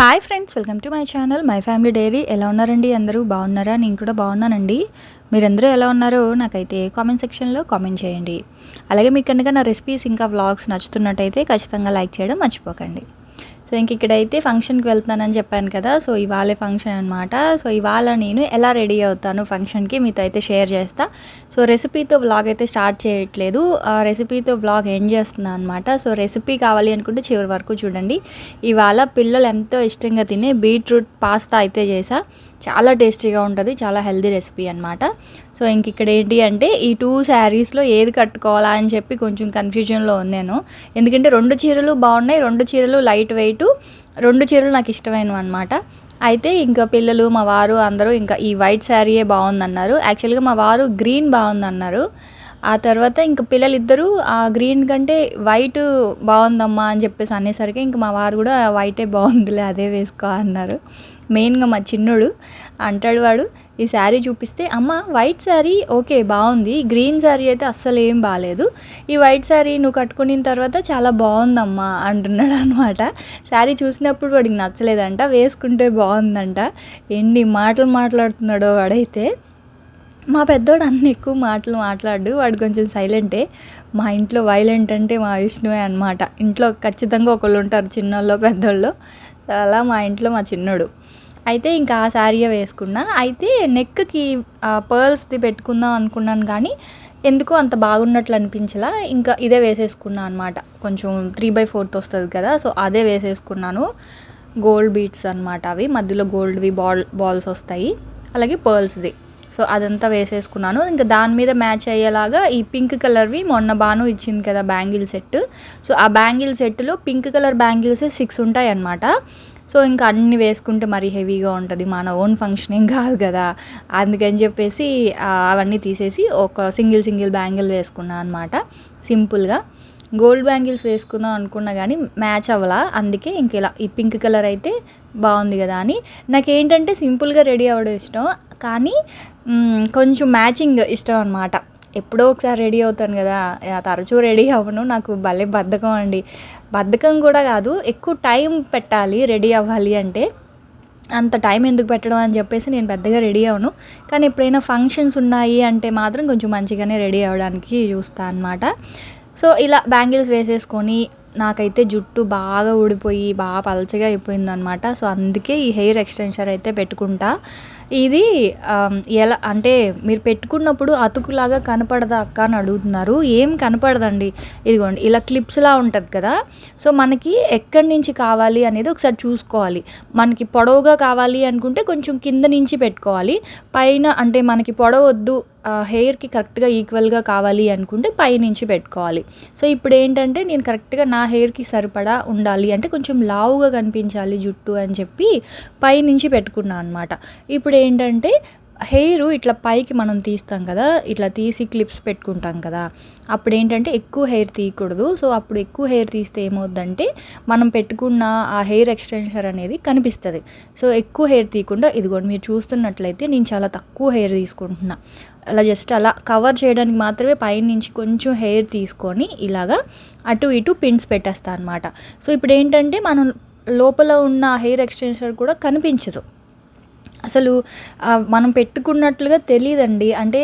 Hi friends welcome to my channel my family diary ఎలా ఉన్నారండి? అందరూ బాగున్నారా? నేను కూడా బాగున్నానండి. మీరందరూ ఎలా ఉన్నారో నాకైతే కామెంట్ సెక్షన్లో కామెంట్ చేయండి. అలాగే మీకు కనుక నా రెసిపీస్ ఇంకా వ్లాగ్స్ నచ్చుతున్నట్టయితే ఖచ్చితంగా లైక్ చేయడం మర్చిపోకండి. సో ఇంక ఇక్కడైతే ఫంక్షన్కి వెళ్తున్నానని చెప్పాను కదా సో ఇవాళే ఫంక్షన్ అనమాట సో ఇవాళ నేను ఎలా రెడీ అవుతాను ఫంక్షన్కి మీతో అయితే షేర్ చేస్తా. సో రెసిపీతో వ్లాగ్ అయితే స్టార్ట్ చేయట్లేదు. ఆ రెసిపీతో వ్లాగ్ ఎండ్ చేస్తున్నాను అనమాట సో రెసిపీ కావాలి అనుకుంటే చివరి వరకు చూడండి. ఇవాళ పిల్లలు ఎంతో ఇష్టంగా తినే బీట్రూట్ పాస్తా అయితే చేసా. చాలా టేస్టీగా ఉంటుంది చాలా హెల్దీ రెసిపీ అనమాట సో ఇంక ఇక్కడ ఏంటి అంటే ఈ టూ శారీస్లో ఏది కట్టుకోవాలా అని చెప్పి కొంచెం కన్ఫ్యూజన్లో ఉన్నాను. ఎందుకంటే రెండు చీరలు బాగున్నాయి రెండు చీరలు లైట్ వెయిట్ రెండు చీరలు నాకు ఇష్టమైనవి అనమాట అయితే ఇంకా పిల్లలు మా వారు అందరూ ఇంకా ఈ వైట్ శారీయే బాగుందన్నారు. యాక్చువల్గా మా వారు గ్రీన్ బాగుందన్నారు. ఆ తర్వాత ఇంకా పిల్లలిద్దరూ ఆ గ్రీన్ కంటే వైట్ బాగుందమ్మా అని చెప్పేసి అనేసరికి ఇంక మా వారు కూడా వైటే బాగుందిలే అదే వేసుకో అన్నారు. మెయిన్గా మా చిన్నోడు అంటాడు వాడు ఈ శారీ చూపిస్తే అమ్మ వైట్ శారీ? ఓకే బాగుంది. గ్రీన్ శారీ అయితే అస్సలు ఏం బాగాలేదు ఈ వైట్ శారీ నువ్వు కట్టుకున్న తర్వాత చాలా బాగుందమ్మా అంటున్నాడు అనమాట శారీ చూసినప్పుడు వాడికి నచ్చలేదంట వేసుకుంటే బాగుందంట. ఎన్ని మాటలు మాట్లాడుతున్నాడో వాడైతే. మా పెద్దోడు అన్ని ఎక్కువ మాటలు మాట్లాడు వాడు కొంచెం సైలెంటే. మా ఇంట్లో వైలెంట్ అంటే మా విష్ణువే అనమాట ఇంట్లో ఖచ్చితంగా ఒకళ్ళు ఉంటారు చిన్నోళ్ళు పెద్దోళ్ళు. అలా మా ఇంట్లో మా చిన్నోడు. అయితే ఇంకా ఆ శారీయే వేసుకున్నా. అయితే నెక్కి పర్ల్స్ది పెట్టుకుందాం అనుకున్నాను కానీ ఎందుకో అంత బాగున్నట్లు అనిపించలా. ఇంకా ఇదే వేసేసుకున్నాను అనమాట కొంచెం త్రీ బై ఫోర్త్ వస్తుంది కదా సో అదే వేసేసుకున్నాను. గోల్డ్ బీట్స్ అనమాట అవి. మధ్యలో గోల్డ్వి బాల్ బాల్స్ వస్తాయి. అలాగే పర్ల్స్ది. సో అదంతా వేసేసుకున్నాను. ఇంకా దాని మీద మ్యాచ్ అయ్యేలాగా ఈ పింక్ కలర్వి మొన్న బాను ఇచ్చింది కదా బ్యాంగిల్ సెట్ సో ఆ బ్యాంగిల్ సెట్లో పింక్ కలర్ బ్యాంగిల్స్ సిక్స్ ఉంటాయి అన్నమాట సో ఇంకా అన్ని వేసుకుంటే మరీ హెవీగా ఉంటుంది. మన ఓన్ ఫంక్షన్ ఏం కాదు కదా. అందుకని చెప్పేసి అవన్నీ తీసేసి ఒక సింగిల్ సింగిల్ బ్యాంగిల్ వేసుకున్నాను అనమాట సింపుల్గా. గోల్డ్ బ్యాంగిల్స్ వేసుకుందాం అనుకున్నా కానీ మ్యాచ్ అవ్వలా. అందుకే ఇంక ఇలా ఈ పింక్ కలర్ అయితే బాగుంది కదా అని. నాకేంటంటే సింపుల్గా రెడీ అవ్వడం ఇష్టం. కానీ కొంచెం మ్యాచింగ్ ఇష్టం అనమాట ఎప్పుడో ఒకసారి రెడీ అవుతాను కదా. తరచూ రెడీ అవ్వను. నాకు భలే బద్ధకం అండి. బద్ధకం కూడా కాదు ఎక్కువ టైం పెట్టాలి రెడీ అవ్వాలి అంటే అంత టైం ఎందుకు పెట్టడం అని చెప్పేసి నేను పెద్దగా రెడీ అవను కానీ ఎప్పుడైనా ఫంక్షన్స్ ఉన్నాయి అంటే మాత్రం కొంచెం మంచిగానే రెడీ అవ్వడానికి చూస్తాను అనమాట సో ఇలా బ్యాంగిల్స్ వేసేసుకొని నాకైతే జుట్టు బాగా ఊడిపోయి బాగా పలచగా అయిపోయిందనమాట సో అందుకే ఈ హెయిర్ ఎక్స్టెన్షన్ అయితే పెట్టుకుంటా. ఇది ఎలా అంటే మీరు పెట్టుకున్నప్పుడు అతుకులాగా కనపడదా అక్క అని అడుగుతున్నారు. ఏం కనపడదండి. ఇదిగోండి ఇలా క్లిప్స్లా ఉంటుంది కదా. సో మనకి ఎక్కడి నుంచి కావాలి అనేది ఒకసారి చూసుకోవాలి. మనకి పొడవుగా కావాలి అనుకుంటే కొంచెం కింద నుంచి పెట్టుకోవాలి. పైన అంటే మనకి పొడవద్దు హెయిర్కి కరెక్ట్గా ఈక్వల్గా కావాలి అనుకుంటే పైనుంచి పెట్టుకోవాలి. సో ఇప్పుడు ఏంటంటే నేను కరెక్ట్గా నా హెయిర్కి సరిపడా ఉండాలి అంటే కొంచెం లావుగా కనిపించాలి జుట్టు అని చెప్పి పైనుంచి పెట్టుకున్నాను అనమాట ఇప్పుడు ఏంటంటే హెయిర్ ఇట్లా పైకి మనం తీస్తాం కదా ఇట్లా తీసి క్లిప్స్ పెట్టుకుంటాం కదా అప్పుడు ఏంటంటే ఎక్కువ హెయిర్ తీయకూడదు. సో అప్పుడు ఎక్కువ హెయిర్ తీస్తే ఏమవుద్దంటే మనం పెట్టుకున్న ఆ హెయిర్ ఎక్స్టెన్షన్ అనేది కనిపిస్తుంది. సో ఎక్కువ హెయిర్ తీయకుండా ఇదిగోండి మీరు చూస్తున్నట్లయితే నేను చాలా తక్కువ హెయిర్ తీసుకుంటున్నా. అలా జస్ట్ అలా కవర్ చేయడానికి మాత్రమే పైనుంచి కొంచెం హెయిర్ తీసుకొని ఇలాగా అటు ఇటు పిన్స్ పెట్టేస్తాను అనమాట సో ఇప్పుడు ఏంటంటే మనం లోపల ఉన్న హెయిర్ ఎక్స్టెన్షన్ కూడా కనిపించదు. అసలు మనం పెట్టుకున్నట్లుగా తెలియదండి అంటే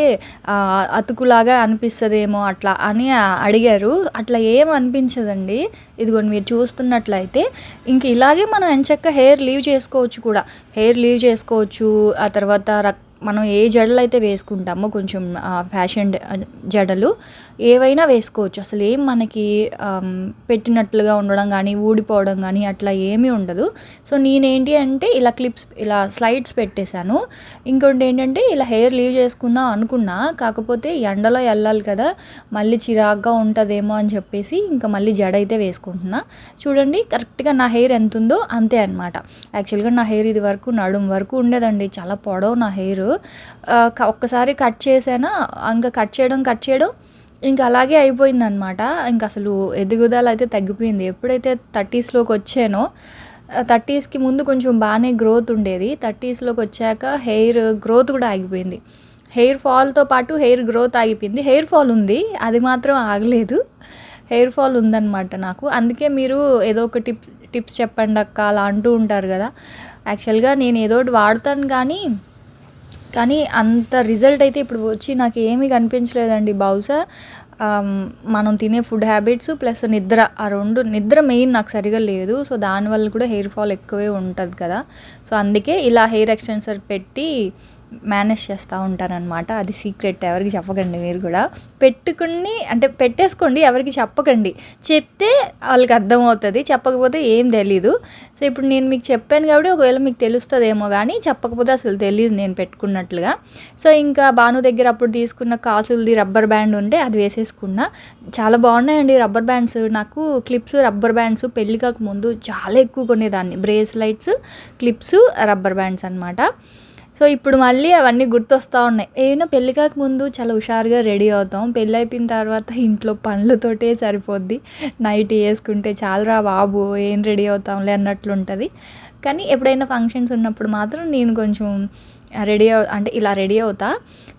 అతుకులాగా అనిపిస్తుందేమో అట్లా అని అడిగారు. అట్లా ఏం అనిపించదండి? ఇదిగోండి మీరు చూస్తున్నట్లయితే ఇంక ఇలాగే మనం ఎంచక్క హెయిర్ లీవ్ చేసుకోవచ్చు కూడా. హెయిర్ లీవ్ చేసుకోవచ్చు ఆ తర్వాత రక్ మనం ఏ జడలు అయితే వేసుకుంటామో కొంచెం ఫ్యాషన్ జడలు ఏవైనా వేసుకోవచ్చు. అసలు ఏం మనకి పెట్టినట్లుగా ఉండడం కానీ ఊడిపోవడం కానీ అట్లా ఏమీ ఉండదు. సో నేనేంటి అంటే ఇలా క్లిప్స్ ఇలా స్లైడ్స్ పెట్టేశాను. ఇంకోటి ఏంటంటే ఇలా హెయిర్ లీవ్ చేసుకుందాం అనుకున్నా కాకపోతే ఎండలో వెళ్ళాలి కదా మళ్ళీ చిరాగ్గా ఉంటుందేమో అని చెప్పేసి ఇంకా మళ్ళీ జడ అయితే వేసుకుంటున్నా. చూడండి కరెక్ట్గా నా హెయిర్ ఎంత ఉందో అంతే అనమాట యాక్చువల్గా నా హెయిర్ ఇది వరకు నడుం వరకు ఉండేదండి చాలా పొడవు నా హెయిర్. ఒక్కసారి కట్ చేసానా ఇంకా కట్ చేయడం కట్ చేయడం ఇంకా అలాగే అయిపోయిందనమాట ఇంకా అసలు ఎదుగుదల అయితే తగ్గిపోయింది. ఎప్పుడైతే థర్టీస్లోకి వచ్చానో థర్టీస్కి ముందు కొంచెం బాగానే గ్రోత్ ఉండేది. థర్టీస్లోకి వచ్చాక హెయిర్ గ్రోత్ కూడా ఆగిపోయింది. హెయిర్ ఫాల్తో పాటు హెయిర్ గ్రోత్ ఆగిపోయింది. హెయిర్ ఫాల్ ఉంది. అది మాత్రం ఆగలేదు. హెయిర్ ఫాల్ ఉందన్నమాట నాకు. అందుకే మీరు ఏదో ఒక టిప్ టిప్స్ చెప్పండి అక్క. అలా అంటూ ఉంటారు కదా. యాక్చువల్గా నేను ఏదో ఒకటి వాడతాను కానీ కానీ అంత రిజల్ట్ అయితే ఇప్పుడు వచ్చి నాకు ఏమీ కనిపించలేదండి బహుశా మనం తినే ఫుడ్ హ్యాబిట్స్ ప్లస్ నిద్ర ఆ రెండు నిద్ర మెయిన్ నాకు సరిగా లేదు. సో దానివల్ల కూడా హెయిర్ ఫాల్ ఎక్కువే ఉంటుంది కదా. సో అందుకే ఇలా హెయిర్ ఎక్స్టెన్సర్ పెట్టి మేనేజ్ చేస్తూ ఉంటారనమాట అది సీక్రెట్ ఎవరికి చెప్పకండి మీరు కూడా. పెట్టుకుని అంటే పెట్టేసుకోండి ఎవరికి చెప్పకండి. చెప్తే వాళ్ళకి అర్థమవుతుంది చెప్పకపోతే ఏం తెలీదు. సో ఇప్పుడు నేను మీకు చెప్పాను కాబట్టి ఒకవేళ మీకు తెలుస్తుందేమో కానీ చెప్పకపోతే అసలు తెలియదు నేను పెట్టుకున్నట్లుగా. సో ఇంకా భాను దగ్గర అప్పుడు తీసుకున్న కాసులది రబ్బర్ బ్యాండ్ ఉంటే అది వేసేసుకున్నా. చాలా బాగున్నాయండి రబ్బర్ బ్యాండ్స్ నాకు క్లిప్స్ రబ్బర్ బ్యాండ్స్ పెళ్ళి కాక ముందు చాలా ఎక్కువ కొనేదాన్ని. బ్రేస్లైట్స్ క్లిప్స్ రబ్బర్ బ్యాండ్స్ అనమాట సో ఇప్పుడు మళ్ళీ అవన్నీ గుర్తొస్తూ ఉన్నాయి. ఏమైనా పెళ్ళి కాక ముందు చాలా హుషారుగా రెడీ అవుతాం. పెళ్ళి అయిపోయిన తర్వాత ఇంట్లో పనులతోటే సరిపోద్ది. నైట్ వేసుకుంటే చాలరా బాబు ఏం రెడీ అవుతాంలే అన్నట్లు ఉంటుంది. కానీ ఎప్పుడైనా ఫంక్షన్స్ ఉన్నప్పుడు మాత్రం నేను కొంచెం రెడీ అవు అంటే ఇలా రెడీ అవుతా.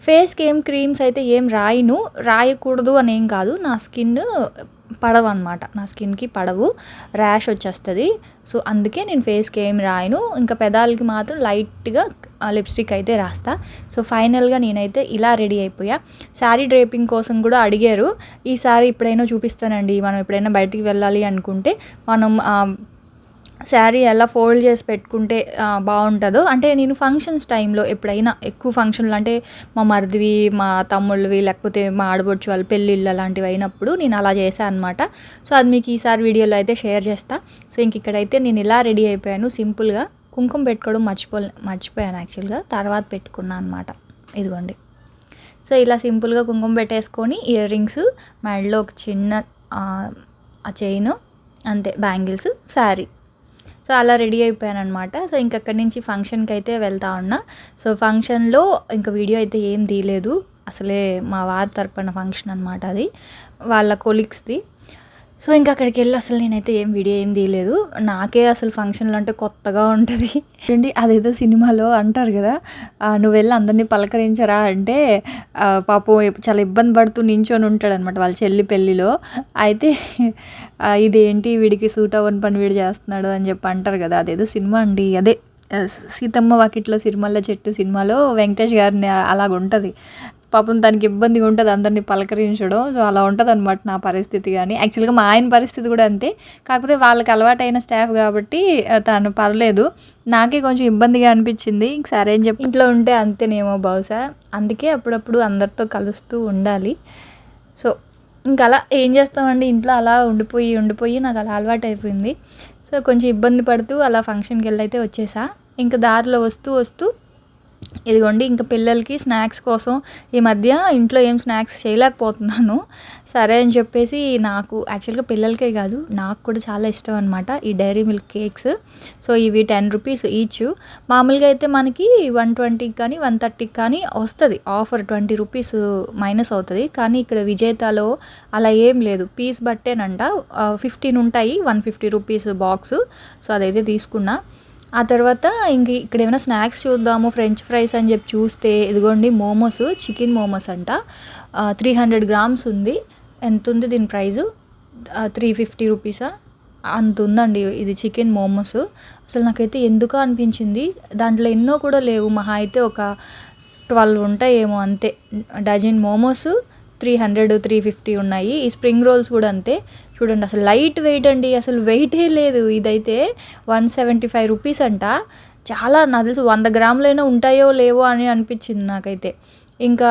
ఫేస్కి ఏం క్రీమ్స్ అయితే ఏం రాయను. రాయకూడదు అని ఏం కాదు. నా స్కిన్ పడవు అనమాట నా స్కిన్కి పడవు. ర్యాష్ వచ్చేస్తుంది. సో అందుకే నేను ఫేస్కి ఏం రాయను. ఇంకా పెదాలకి మాత్రం లైట్గా లిప్స్టిక్ అయితే రాస్తా. సో ఫైనల్గా నేనైతే ఇలా రెడీ అయిపోయా. శారీ డ్రేపింగ్ కోసం కూడా అడిగారు. ఈ ఈసారి ఎప్పుడైనా చూపిస్తానండి. మనం ఎప్పుడైనా బయటికి వెళ్ళాలి అనుకుంటే మనం శారీ ఎలా ఫోల్డ్ చేసి పెట్టుకుంటే బాగుంటుందో. అంటే నేను ఫంక్షన్స్ టైంలో ఎప్పుడైనా ఎక్కువ ఫంక్షన్లు అంటే మా మరిదివి మా తమ్ముళ్ళవి లేకపోతే మా ఆడబొచ్చు వాళ్ళ పెళ్ళిళ్ళు అలాంటివి అయినప్పుడు నేను అలా చేశాను అనమాట సో అది మీకు ఈసారి వీడియోలో అయితే షేర్ చేస్తా. సో ఇంక ఇక్కడైతే నేను ఇలా రెడీ అయిపోయాను. సింపుల్గా కుంకుమ పెట్టుకోవడం మర్చిపో మర్చిపోయాను యాక్చువల్గా. తర్వాత పెట్టుకున్నాను అనమాట ఇదిగోండి. సో ఇలా సింపుల్గా కుంకుమ పెట్టేసుకొని ఇయర్ రింగ్స్ మెడలో ఒక చిన్న ఆ, ఆ చైన్ అంతే బ్యాంగిల్స్ శారీ. సో అలా రెడీ అయిపోయాను అనమాట సో ఇంక అక్కడి నుంచి ఫంక్షన్కి అయితే వెళ్తా ఉన్నా. సో ఫంక్షన్లో ఇంకా వీడియో అయితే ఏం తీయలేదు. అసలే మా వారి తరపున ఫంక్షన్ అనమాట అది. వాళ్ళ కొలీగ్స్ది. సో ఇంకా అక్కడికి వెళ్ళి అసలు నేనైతే ఏం వీడియో ఏం తీయలేదు. నాకే అసలు ఫంక్షన్లు అంటే కొత్తగా ఉంటుంది. చూడండి అదేదో సినిమాలో అంటారు కదా నువ్వు వెళ్ళి అందరినీ పలకరించరా? అంటే పాపం చాలా ఇబ్బంది పడుతూ నించొని ఉంటాడు అనమాట వాళ్ళ చెల్లి పెళ్ళిలో. అయితే ఇదేంటి వీడికి సూట్ అవ్వని పని వీడు చేస్తున్నాడు? అని చెప్పి అంటారు కదా అదేదో సినిమా అండి అదే సీతమ్మ వాకిట్లో సిరిమల్ల చెట్టు సినిమాలో వెంకటేష్ గారిని అలాగ ఉంటుంది పాపం దానికి ఇబ్బందిగా ఉంటుంది అందరినీ పలకరించడం. సో అలా ఉంటుంది అనమాట నా పరిస్థితి కానీ యాక్చువల్గా మా ఆయన పరిస్థితి కూడా అంతే. కాకపోతే వాళ్ళకి అలవాటైన స్టాఫ్ కాబట్టి తను పర్లేదు. నాకే కొంచెం ఇబ్బందిగా అనిపించింది. ఇంక సరే అని చెప్పి ఇంట్లో ఉంటే అంతేనేమో బహుశా. అందుకే అప్పుడప్పుడు అందరితో కలుస్తూ ఉండాలి. సో ఇంకా అలా ఏం చేస్తామండి? ఇంట్లో అలా ఉండిపోయి ఉండిపోయి నాకు అలా అలవాటు అయిపోయింది సో కొంచెం ఇబ్బంది పడుతూ అలా ఫంక్షన్కి వెళ్ళైతే వచ్చేసా. ఇంకా దారిలో వస్తూ వస్తూ ఇదిగోండి ఇంకా పిల్లలకి స్నాక్స్ కోసం ఈ మధ్య ఇంట్లో ఏం స్నాక్స్ చేయలేకపోతున్నాను. సరే అని చెప్పేసి నాకు యాక్చువల్గా పిల్లలకే కాదు నాకు కూడా చాలా ఇష్టం అనమాట ఈ డైరీ మిల్క్ కేక్స్. సో ఇవి టెన్ రూపీస్ ఈచ్. మామూలుగా అయితే మనకి వన్ ట్వంటీకి కానీ వన్ థర్టీకి కానీ వస్తుంది. ఆఫర్ ట్వంటీ రూపీస్ మైనస్ అవుతుంది. కానీ ఇక్కడ విజేతలో అలా ఏం లేదు. పీస్ బట్టేనంట. ఫిఫ్టీన్ ఉంటాయి one fifty rupees box. So అదైతే తీసుకున్నా. ఆ తర్వాత ఇంక ఇక్కడ ఏమైనా స్నాక్స్ చూద్దాము ఫ్రెంచ్ ఫ్రైస్ అని చెప్పి చూస్తే ఇదిగోండి మోమోస్ చికెన్ మోమోస్ అంట. త్రీ హండ్రెడ్ గ్రామ్స్ ఉంది. ఎంత ఉంది దీని ప్రైజు? Three fifty రూపీసా? అంత ఉందండి ఇది చికెన్ మోమోస్. అసలు నాకైతే ఎందుకు అనిపించింది? దాంట్లో ఎన్నో కూడా లేవు. మహా అయితే ఒక ట్వెల్వ్ ఉంటాయేమో అంతే. Dozen momos three hundred three fifty ఉన్నాయి. ఈ స్ప్రింగ్ రోల్స్ కూడా అంతే. చూడండి అసలు లైట్ వెయిట్ అండి అసలు వెయిటే లేదు. ఇదైతే వన్ సెవెంటీ ఫైవ్ రూపీస్ అంట. చాలా నాకు తెలుసు వంద గ్రాములైనా ఉంటాయో లేవో అని అనిపించింది నాకైతే. ఇంకా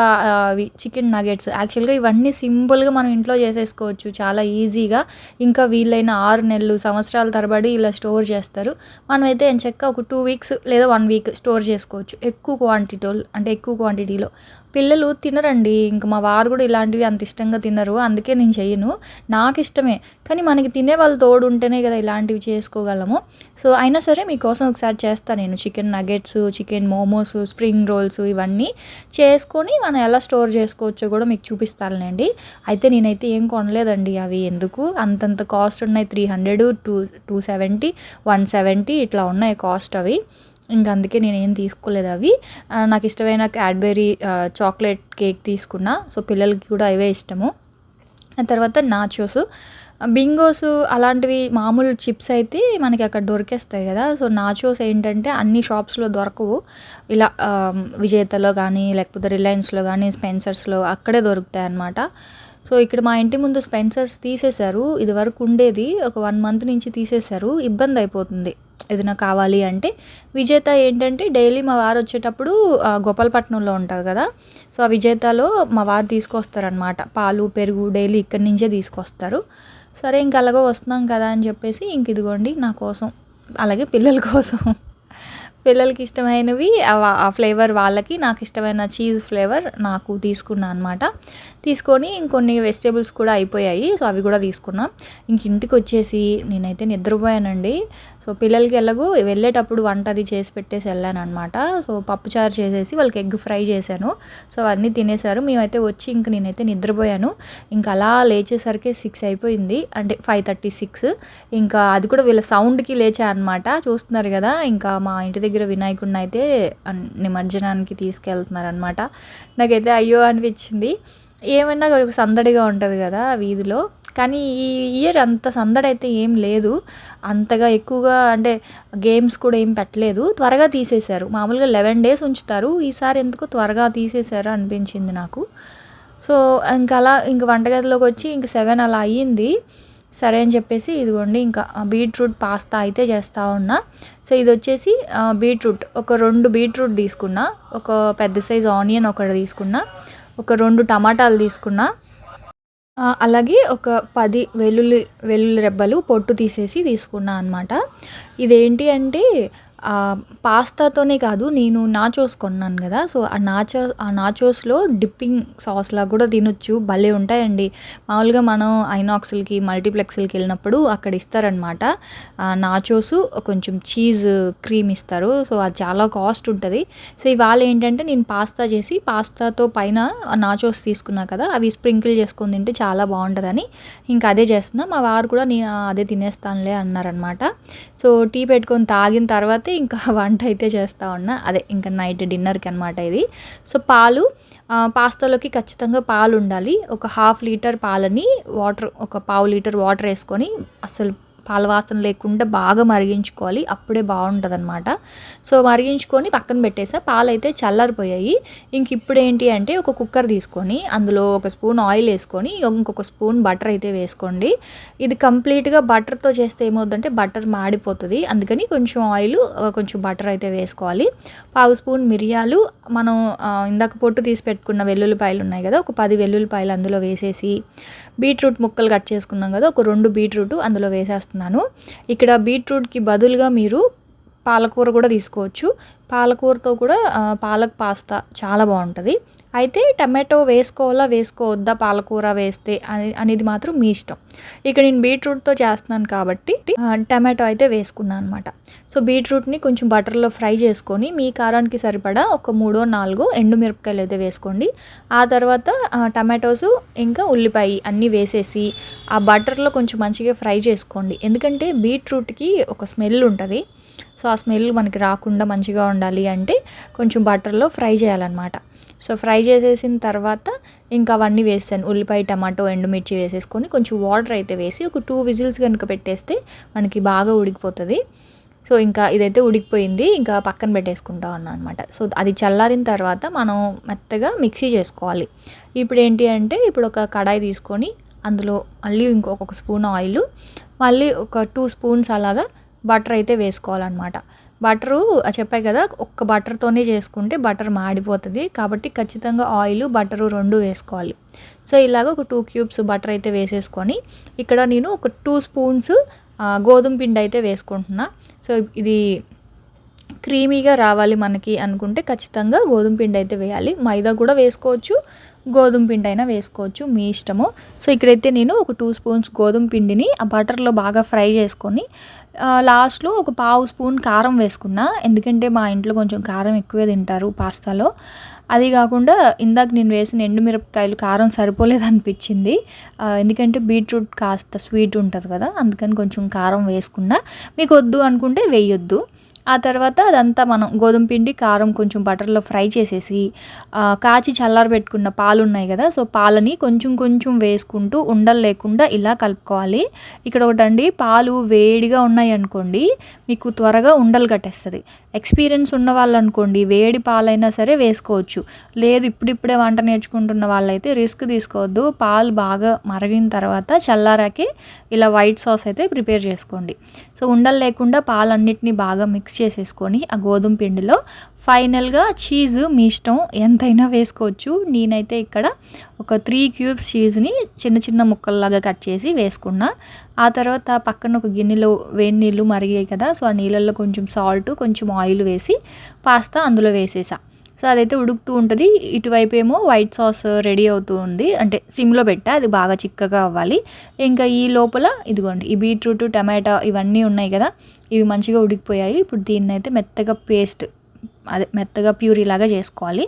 అవి చికెన్ నగెట్స్. యాక్చువల్గా ఇవన్నీ సింపుల్గా మనం ఇంట్లో చేసేసుకోవచ్చు చాలా ఈజీగా. ఇంకా వీలైన ఆరు నెలలు సంవత్సరాల తరబడి ఇలా స్టోర్ చేస్తారు. మనమైతే ఎంచక్క ఒక టూ వీక్స్ లేదా వన్ వీక్ స్టోర్ చేసుకోవచ్చు. ఎక్కువ క్వాంటిటీలో అంటే ఎక్కువ క్వాంటిటీలో. పిల్లలు తినరండి. ఇంక మా వారు కూడా ఇలాంటివి అంత ఇష్టంగా తినరు. అందుకే నేను చెయ్యను నాకు ఇష్టమే. కానీ మనకి తినే వాళ్ళు తోడు ఉంటేనే కదా ఇలాంటివి చేసుకోగలము. సో అయినా సరే మీకోసం ఒకసారి చేస్తాను నేను. Chicken nuggets chicken momos spring rolls ఇవన్నీ చేసుకొని మనం ఎలా స్టోర్ చేసుకోవచ్చో కూడా మీకు చూపిస్తానులేండి. అయితే నేనైతే ఏం కొనలేదండి అవి. ఎందుకు? అంతంత కాస్ట్ ఉన్నాయి. Three hundred two two seventy one seventy ఇట్లా ఉన్నాయి కాస్ట్ అవి. ఇంకా అందుకే నేను ఏం తీసుకోలేదు అవి. నాకు ఇష్టమైన క్యాడ్బెరీ చాక్లెట్ కేక్ తీసుకున్నా. సో పిల్లలకి కూడా అవే ఇష్టము. ఆ తర్వాత నాచోస్. బింగోస్ అలాంటివి మామూలు చిప్స్ అయితే మనకి అక్కడ దొరికేస్తాయి కదా. సో నాచోస్ ఏంటంటే అన్ని షాప్స్లో దొరకవు. ఇలా విజేతలో కానీ లేకపోతే రిలయన్స్లో కానీ స్పెన్సర్స్లో అక్కడే దొరుకుతాయి అన్నమాట సో ఇక్కడ మా ఇంటి ముందు స్పెన్సర్స్ తీసేశారు. ఇది వరకు ఉండేది ఒక వన్ మంత్ నుంచి తీసేశారు. ఇబ్బంది అయిపోతుంది. ఏదైనా కావాలి అంటే విజేత ఏంటంటే డైలీ మా వారు వచ్చేటప్పుడు గోపాలపట్నంలో ఉంటుంది కదా. సో ఆ విజేతలో మా వారు తీసుకొస్తారనమాట పాలు పెరుగు డైలీ ఇక్కడి నుంచే తీసుకొస్తారు. సరే ఇంక అలాగో వస్తున్నాం కదా అని చెప్పేసి ఇంక ఇదిగోండి నా కోసం అలాగే పిల్లల కోసం. పిల్లలకి ఇష్టమైనవి ఆ- ఫ్లేవర్ వాళ్ళకి నాకు ఇష్టమైన చీజ్ ఫ్లేవర్ నాకు తీసుకున్నా అనమాట తీసుకొని ఇంకొన్ని వెజిటేబుల్స్ కూడా అయిపోయాయి. సో అవి కూడా తీసుకున్నాం. ఇంక ఇంటికి వచ్చేసి నేనైతే నిద్రపోయానండి. సో పిల్లలకి ఎలాగో వెళ్ళేటప్పుడు వంట అది చేసి పెట్టేసి వెళ్ళాను అనమాట సో పప్పుచారు చేసేసి వాళ్ళకి ఎగ్ ఫ్రై చేశాను. సో అవన్నీ తినేశారు. మేమైతే వచ్చి ఇంక నేనైతే నిద్రపోయాను. ఇంకా అలా లేచేసరికి సిక్స్ అయిపోయింది. అంటే ఫైవ్ థర్టీ సిక్స్. ఇంకా అది కూడా వీళ్ళ సౌండ్కి లేచా అనమాట చూస్తున్నారు కదా ఇంకా మా ఇంటి దగ్గర వినాయకుడిని అయితే నిమజ్జనానికి తీసుకెళ్తున్నారు అనమాట నాకైతే అయ్యో అనిపించింది. ఏమైనా ఒక సందడిగా ఉంటుంది కదా వీధిలో. కానీ ఈ ఇయర్ అంత సందడి అయితే ఏం లేదు. అంతగా ఎక్కువగా అంటే గేమ్స్ కూడా ఏం పెట్టలేదు. త్వరగా తీసేశారు. మామూలుగా లెవెన్ డేస్ ఉంచుతారు. ఈసారి ఎందుకు త్వరగా తీసేశారు అనిపించింది నాకు. సో ఇంకా అలా ఇంక వంటగదిలోకి వచ్చి ఇంక సెవెన్ అలా అయ్యింది. సరే అని చెప్పేసి ఇదిగోండి ఇంకా బీట్రూట్ పాస్తా అయితే చేస్తూ ఉన్నా. సో ఇది వచ్చేసి బీట్రూట్. ఒక రెండు బీట్రూట్ తీసుకున్నా. ఒక పెద్ద సైజ్ ఆనియన్ ఒకటి తీసుకున్నా. ఒక రెండు టమాటాలు తీసుకున్నా. అలాగే ఒక పది వెల్లుల్లి వెల్లుల్లి రెబ్బలు పొట్టు తీసేసి తీసుకున్నా అనమాట ఇదేంటి అంటే పాస్తాతోనే కాదు నేను నాచోస్ కొన్నాను కదా సో ఆ నాచో ఆ నాచోస్లో డిప్పింగ్ సాస్లా కూడా తినొచ్చు భలే ఉంటాయండి. మామూలుగా మనం ఐనాక్స్లకి మల్టీప్లెక్స్లకి వెళ్ళినప్పుడు అక్కడ ఇస్తారనమాట. నాచోస్ కొంచెం చీజ్ క్రీమ్ ఇస్తారు సో అది చాలా కాస్ట్ ఉంటుంది. సో ఇవాళ ఏంటంటే నేను పాస్తా చేసి పాస్తాతో పైన నాచోస్ తీసుకున్నా కదా అవి స్ప్రింకిల్ చేసుకొని తింటే చాలా బాగుంటుందని. ఇంకా అదే చేస్తున్నా మా వారు కూడా నేను అదే తినేస్తానులే అన్నారనమాట. సో టీ పెట్టుకొని తాగిన తర్వాత ఇంకా వంట అయితే చేస్తూ ఉన్నా. అదే ఇంకా నైట్ డిన్నర్కి అనమాట ఇది. సో పాలు పాస్తాలోకి ఖచ్చితంగా పాలు ఉండాలి ఒక హాఫ్ లీటర్ పాలని వాటర్ ఒక పావు లీటర్ వాటర్ వేసుకొని అసలు పాల వాసన లేకుండా బాగా మరిగించుకోవాలి. అప్పుడే బాగుంటుంది అనమాట సో మరిగించుకొని పక్కన పెట్టేసా. పాలు అయితే చల్లారిపోయాయి. ఇంక ఇప్పుడు ఏంటి అంటే ఒక కుక్కర్ తీసుకొని అందులో ఒక స్పూన్ ఆయిల్ వేసుకొని ఇంకొక స్పూన్ బటర్ అయితే వేసుకోండి. ఇది కంప్లీట్గా బటర్తో చేస్తే ఏమవుతుందంటే బటర్ మాడిపోతుంది. అందుకని కొంచెం ఆయిల్ కొంచెం బటర్ అయితే వేసుకోవాలి. పావు స్పూన్ మిరియాలు. మనం ఇందాక పొట్టు తీసి పెట్టుకున్న వెల్లుల్లిపాయలు ఉన్నాయి కదా ఒక పది వెల్లుల్లిపాయలు అందులో వేసేసి బీట్రూట్ ముక్కలు కట్ చేసుకున్నాం కదా ఒక రెండు బీట్రూట్ అందులో వేసేస్తున్నాను ఇక్కడ బీట్రూట్కి బదులుగా మీరు పాలకూర కూడా తీసుకోవచ్చు. పాలకూరతో కూడా పాలక్ పాస్తా చాలా బాగుంటుంది. అయితే టమాటో వేసుకోవాలా వేసుకోవద్దా పాలకూర వేస్తే అని అనేది మాత్రం మీ ఇష్టం. ఇక నేను బీట్రూట్తో చేస్తున్నాను కాబట్టి టమాటో అయితే వేసుకున్నాను అనమాట సో బీట్రూట్ని కొంచెం బటర్లో ఫ్రై చేసుకొని మీ కారానికి సరిపడా ఒక మూడో నాలుగో ఎండుమిరపకాయలు అయితే వేసుకోండి. ఆ తర్వాత టమాటోస్ ఇంకా ఉల్లిపాయ అన్నీ వేసేసి ఆ బటర్లో కొంచెం మంచిగా ఫ్రై చేసుకోండి. ఎందుకంటే బీట్రూట్కి ఒక స్మెల్ ఉంటుంది. సో ఆ స్మెల్ మనకి రాకుండా మంచిగా ఉండాలి అంటే కొంచెం బటర్లో ఫ్రై చేయాలన్నమాట. సో ఫ్రై చేసేసిన తర్వాత ఇంకా అవన్నీ వేసాను ఉల్లిపాయ టమాటో ఎండుమిర్చి వేసేసుకొని కొంచెం వాటర్ అయితే వేసి ఒక టూ విజిల్స్ కనుక పెట్టేస్తే మనకి బాగా ఉడికిపోతుంది. సో ఇంకా ఇదైతే ఉడికిపోయింది. ఇంకా పక్కన పెట్టేసుకుంటా ఉన్నాను అనమాట సో అది చల్లారిన తర్వాత మనం మెత్తగా మిక్సీ చేసుకోవాలి. ఇప్పుడు ఏంటి అంటే ఇప్పుడు ఒక కడాయి తీసుకొని అందులో మళ్ళీ ఇంకొక స్పూన్ ఆయిల్ మళ్ళీ ఒక టూ స్పూన్స్ అలాగా బటర్ అయితే వేసుకోవాలన్నమాట. బటరు చెప్పాయి కదా ఒక్క బటర్తోనే చేసుకుంటే బటర్ మాడిపోతుంది. కాబట్టి ఖచ్చితంగా ఆయిల్ బటరు రెండు వేసుకోవాలి. సో ఇలాగ ఒక టూ క్యూబ్స్ బటర్ అయితే వేసేసుకొని ఇక్కడ నేను ఒక టూ స్పూన్స్ గోధుమ పిండి అయితే వేసుకుంటున్నా. సో ఇది క్రీమీగా రావాలి మనకి అనుకుంటే ఖచ్చితంగా గోధుమ పిండి అయితే వేయాలి. మైదా కూడా వేసుకోవచ్చు. గోధుమ పిండి అయినా వేసుకోవచ్చు మీ ఇష్టము. సో ఇక్కడైతే నేను ఒక టూ స్పూన్స్ గోధుమ పిండిని ఆ బటర్లో బాగా ఫ్రై చేసుకొని లాస్ట్లో ఒక పావు స్పూన్ కారం వేసుకున్నా ఎందుకంటే మా ఇంట్లో కొంచెం కారం ఎక్కువే తింటారు పాస్తాలో. అది కాకుండా ఇందాక నేను వేసిన ఎండుమిరపకాయలు కారం సరిపోలేదు అనిపించింది. ఎందుకంటే బీట్రూట్ కాస్త స్వీట్ ఉంటుంది కదా అందుకని కొంచెం కారం వేసుకున్నా. మీకు వద్దు అనుకుంటే వేయొద్దు. ఆ తర్వాత అదంతా మనం గోధుమ పిండి కారం కొంచెం బటర్లో ఫ్రై చేసేసి కాచి చల్లార పెట్టుకున్న పాలు ఉన్నాయి కదా సో పాలని కొంచెం కొంచెం వేసుకుంటూ ఉండలు లేకుండా ఇలా కలుపుకోవాలి. ఇక్కడ ఒకటండి పాలు వేడిగా ఉన్నాయి అనుకోండి మీకు త్వరగా ఉండలు కట్టేస్తుంది. ఎక్స్పీరియన్స్ ఉన్న వాళ్ళు అనుకోండి వేడి పాలైనా సరే వేసుకోవచ్చు. లేదు ఇప్పుడిప్పుడే వంట నేర్చుకుంటున్న వాళ్ళైతే రిస్క్ తీసుకోవద్దు. పాలు బాగా మరిగిన తర్వాత చల్లారాకి ఇలా వైట్ సాస్ అయితే ప్రిపేర్ చేసుకోండి. సో ఉండలు లేకుండా పాలన్నిటిని బాగా మిక్స్ చేసేసుకొని ఆ గోధుమ పిండిలో ఫైనల్గా చీజ్ మీ ఇష్టం ఎంతైనా వేసుకోవచ్చు. నేనైతే ఇక్కడ ఒక త్రీ క్యూబ్స్ చీజ్ని చిన్న చిన్న ముక్కల్లాగా కట్ చేసి వేసుకున్నా. ఆ తర్వాత పక్కన ఒక గిన్నెలో వేడి నీళ్ళు మరిగాయి కదా సో ఆ నీళ్ళల్లో కొంచెం సాల్ట్ కొంచెం ఆయిల్ వేసి పాస్తా అందులో వేసేసా. సో అదైతే ఉడుకుతూ ఉంటుంది. ఇటువైపు ఏమో వైట్ సాస్ రెడీ అవుతూ ఉంది. అంటే సిమ్లో పెట్టా అది బాగా చిక్కగా అవ్వాలి. ఇంకా ఈ లోపల ఇదిగోండి ఈ బీట్రూట్ టమాటా ఇవన్నీ ఉన్నాయి కదా. ఇవి మంచిగా ఉడికిపోయాయి. ఇప్పుడు దీన్ని అయితే మెత్తగా పేస్ట్ అదే మెత్తగా ప్యూరీ లాగా చేసుకోవాలి.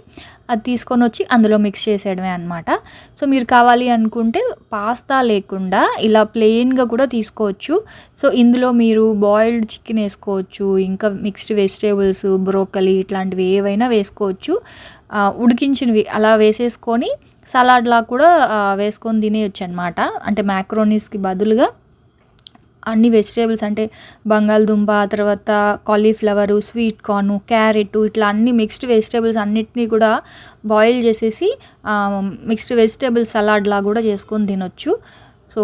అది తీసుకొని వచ్చి అందులో మిక్స్ చేసేయడమే అనమాట సో మీరు కావాలి అనుకుంటే పాస్తా లేకుండా ఇలా ప్లెయిన్గా కూడా తీసుకోవచ్చు. సో ఇందులో మీరు బాయిల్డ్ చికెన్ వేసుకోవచ్చు ఇంకా మిక్స్డ్ వెజిటేబుల్స్ బ్రోకలీ ఇట్లాంటివి ఏవైనా వేసుకోవచ్చు. ఉడికించినవి అలా వేసేసుకొని సలాడ్లా కూడా వేసుకొని తినేయచ్చు అనమాట అంటే మ్యాక్రోనీస్కి బదులుగా అన్ని వెజిటేబుల్స్ అంటే బంగాళదుంప తర్వాత కాలీఫ్లవరు స్వీట్ కార్ను క్యారెట్ ఇట్లా అన్ని మిక్స్డ్ వెజిటేబుల్స్ అన్నిటినీ కూడా బాయిల్ చేసేసి మిక్స్డ్ వెజిటేబుల్ సలాడ్లా కూడా చేసుకొని తినొచ్చు. సో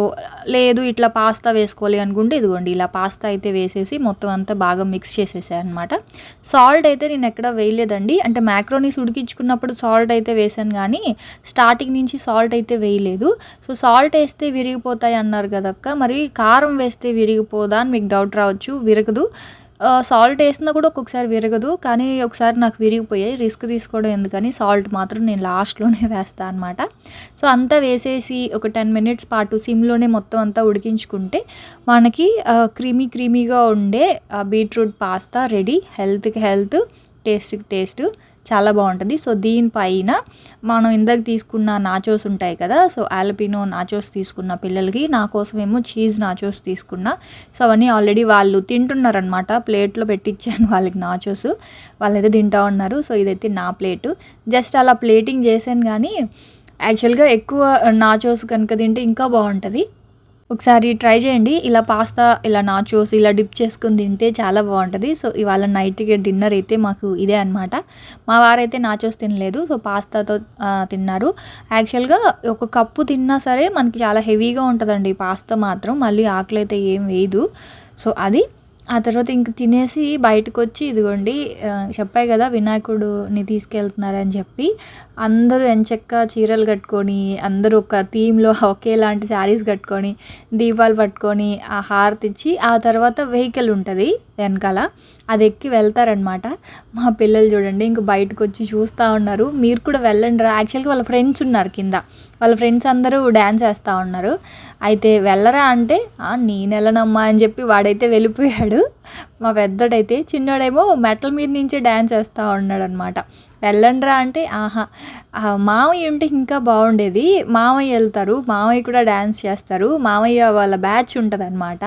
లేదు ఇట్లా పాస్తా వేసుకోవాలి అనుకుంటే ఇదిగోండి ఇలా పాస్తా అయితే వేసేసి మొత్తం అంతా బాగా మిక్స్ చేసేసాయి అనమాట సాల్ట్ అయితే నేను ఎక్కడ వేయలేదండి. అంటే మ్యాక్రోనీస్ ఉడికించుకున్నప్పుడు సాల్ట్ అయితే వేసాను కానీ స్టార్టింగ్ నుంచి సాల్ట్ అయితే వేయలేదు. సో సాల్ట్ వేస్తే విరిగిపోతాయి అన్నారు కదక్క. మరి కారం వేస్తే విరిగిపోదా అని మీకు డౌట్ రావచ్చు విరగదు. సాల్ట్ వేసినా కూడా ఒక్కొక్కసారి విరగదు కానీ ఒకసారి నాకు విరిగిపోయాయి. రిస్క్ తీసుకోవడం ఎందుకని సాల్ట్ మాత్రం నేను లాస్ట్లోనే వేస్తాను అనమాట సో అంతా వేసేసి ఒక టెన్ మినిట్స్ పాటు సిమ్లోనే మొత్తం అంతా ఉడికించుకుంటే మనకి క్రీమీ క్రీమీగా ఉండే బీట్రూట్ పాస్తా రెడీ. హెల్త్కి హెల్త్ టేస్ట్కి టేస్ట్. చాలా బాగుంటుంది. సో దీనిపైన మనం ఇందాక తీసుకున్న నాచోస్ ఉంటాయి కదా సో ఆలపినో నాచోస్ తీసుకున్న పిల్లలకి నా కోసమేమో చీజ్ నాచోస్ తీసుకున్నా. సో అవన్నీ ఆల్రెడీ వాళ్ళు తింటున్నారనమాట ప్లేట్లో పెట్టించాను వాళ్ళకి నాచోస్ వాళ్ళైతే తింటా ఉన్నారు. సో ఇదైతే నా ప్లేటు జస్ట్ అలా ప్లేటింగ్ చేశాను కానీ యాక్చువల్గా ఎక్కువ నాచోస్ కనుక తింటే ఇంకా బాగుంటుంది. ఒకసారి ట్రై చేయండి. ఇలా పాస్తా ఇలా నాచోస్ ఇలా డిప్ చేసుకుని తింటే చాలా బాగుంటుంది. సో ఇవాళ నైట్కి డిన్నర్ అయితే మాకు ఇదే అనమాట మా వారైతే నాచోస్ తినలేదు. సో పాస్తాతో తిన్నారు. యాక్చువల్గా ఒక కప్పు తిన్నా సరే మనకి చాలా హెవీగా ఉంటుందండి పాస్తా మాత్రం. మళ్ళీ ఆకలి అయితే ఏం వేయదు. సో అది ఆ తర్వాత ఇంక తినేసి బయటకు వచ్చి ఇదిగోండి చెప్పాయి కదా వినాయకుడుని తీసుకెళ్తున్నారని చెప్పి అందరూ ఎంచక్క చీరలు కట్టుకొని అందరూ ఒక థీమ్లో ఒకేలాంటి శారీస్ కట్టుకొని దీపాలు పట్టుకొని ఆ హారతి ఇచ్చి ఆ తర్వాత వెహికల్ ఉంటుంది వెనకాల అది ఎక్కి వెళ్తారనమాట మా పిల్లలు చూడండి ఇంక బయటకు వచ్చి చూస్తూ ఉన్నారు. మీరు కూడా వెళ్ళండి రా. యాక్చువల్గా వాళ్ళ ఫ్రెండ్స్ ఉన్నారు కింద. వాళ్ళ ఫ్రెండ్స్ అందరూ డ్యాన్స్ వేస్తూ ఉన్నారు. అయితే వెళ్ళరా అంటే నేను వెళ్ళనమ్మా అని చెప్పి వాడైతే వెళ్ళిపోయాడు. మా పెద్దడైతే చిన్నోడేమో మెటల్ మీద నుంచే డ్యాన్స్ వేస్తూ ఉన్నాడు అనమాట వెళ్ళండిరా అంటే ఆహా మామయ్య ఉంటే ఇంకా బాగుండేది. మామయ్య వెళ్తారు మామయ్య కూడా డ్యాన్స్ చేస్తారు. మామయ్య వాళ్ళ బ్యాచ్ ఉంటుంది అనమాట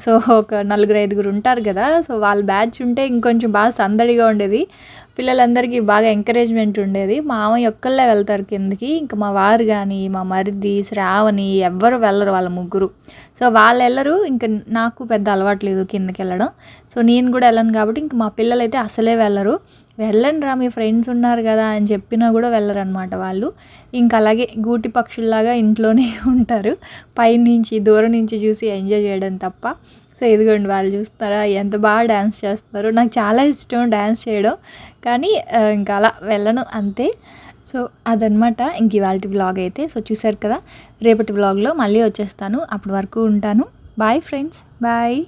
సో ఒక నలుగురు ఐదుగురు ఉంటారు కదా సో వాళ్ళ బ్యాచ్ ఉంటే ఇంకొంచెం బాగా సందడిగా ఉండేది. పిల్లలందరికీ బాగా ఎంకరేజ్మెంట్ ఉండేది. మామయ్య ఒక్కళ్ళే వెళ్తారు కిందకి. ఇంకా మా వారు కానీ మా మరిది శ్రావణి ఎవ్వరు వెళ్ళరు వాళ్ళ ముగ్గురు. సో వాళ్ళు వెళ్ళరు. ఇంకా నాకు పెద్ద అలవాటు లేదు కిందకి వెళ్ళడం. సో నేను కూడా వెళ్ళను కాబట్టి ఇంక మా పిల్లలైతే అసలే వెళ్ళరు. వెళ్ళండి రా మీ ఫ్రెండ్స్ ఉన్నారు కదా అని చెప్పినా కూడా వెళ్ళరనమాట వాళ్ళు. ఇంకా అలాగే గూటి పక్షుల్లాగా ఇంట్లోనే ఉంటారు. పైనుంచి దూరం నుంచి చూసి ఎంజాయ్ చేయడం తప్ప. సో ఇదిగోండి వాళ్ళు చూస్తారా ఎంత బాగా డ్యాన్స్ చేస్తారు నాకు చాలా ఇష్టం డ్యాన్స్ చేయడం కానీ ఇంకా అలా వెళ్ళను అంతే. సో అదనమాట ఇంక ఇవాళ బ్లాగ్ అయితే. సో చూసారు కదా రేపటి బ్లాగ్లో మళ్ళీ వచ్చేస్తాను. అప్పటి వరకు ఉంటాను. Bye friends bye